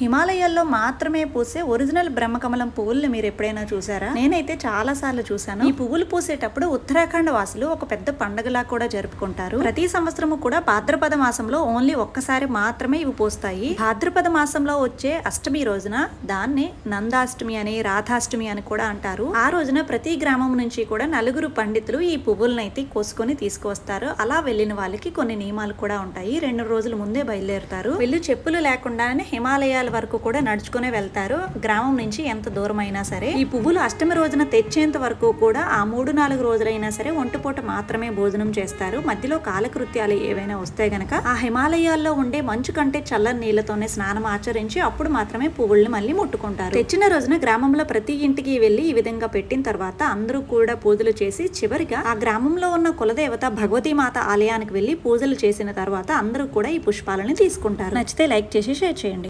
హిమాలయాల్లో మాత్రమే పూసే ఒరిజినల్ బ్రహ్మకమలం పువ్వుల్ని మీరు ఎప్పుడైనా చూసారా? నేనైతే చాలా సార్లు చూసాను ఈ పువ్వులు పూసేటప్పుడు ఉత్తరాఖండ్ వాసులు ఒక పెద్ద పండుగలా కూడా జరుపుకుంటారు. ప్రతి సంవత్సరము కూడా భాద్రపద మాసంలో ఓన్లీ ఒక్కసారి మాత్రమే ఇవి పూస్తాయి. భాద్రపద మాసంలో వచ్చే అష్టమి రోజున దాన్ని నందాష్టమి అని రాధాష్టమి అని కూడా అంటారు. ఆ రోజున ప్రతి గ్రామం నుంచి కూడా నలుగురు పండితులు ఈ పువ్వులనైతే అయితే కోసుకొని తీసుకువస్తారు. అలా వెళ్ళిన వాళ్ళకి కొన్ని నియమాలు కూడా ఉంటాయి. రెండు రోజుల ముందే బయలుదేరుతారు. వీళ్ళు చెప్పులు లేకుండానే హిమాలయాల వరకు కూడా నడుచుకునే వెళ్తారు. గ్రామం నుంచి ఎంత దూరమైనా సరే. ఈ పువ్వులు అష్టమి రోజున తెచ్చేంత వరకు కూడా ఆ మూడు నాలుగు రోజులైనా సరే ఒంటిపూట మాత్రమే భోజనం చేస్తారు. మధ్యలో కాలకృత్యాలు ఏవైనా వస్తే గనక ఆ హిమాలయాల్లో ఉండే మంచు కంటే చల్లని నీళ్ళతోనే స్నానం ఆచరించి అప్పుడు మాత్రమే పువ్వుల్ని మళ్ళీ ముట్టుకుంటారు. తెచ్చిన రోజున గ్రామంలో ప్రతి ఇంటికి వెళ్ళి ఈ విధంగా పెట్టిన తర్వాత అందరూ కూడా పూజలు చేసి చివరిగా ఆ గ్రామంలో ఉన్న కులదేవత భగవతీ మాత ఆలయానికి వెళ్ళి పూజలు చేసిన తర్వాత అందరూ కూడా ఈ పుష్పాలని తీసుకుంటారు. నచ్చితే లైక్ చేసి షేర్ చేయండి.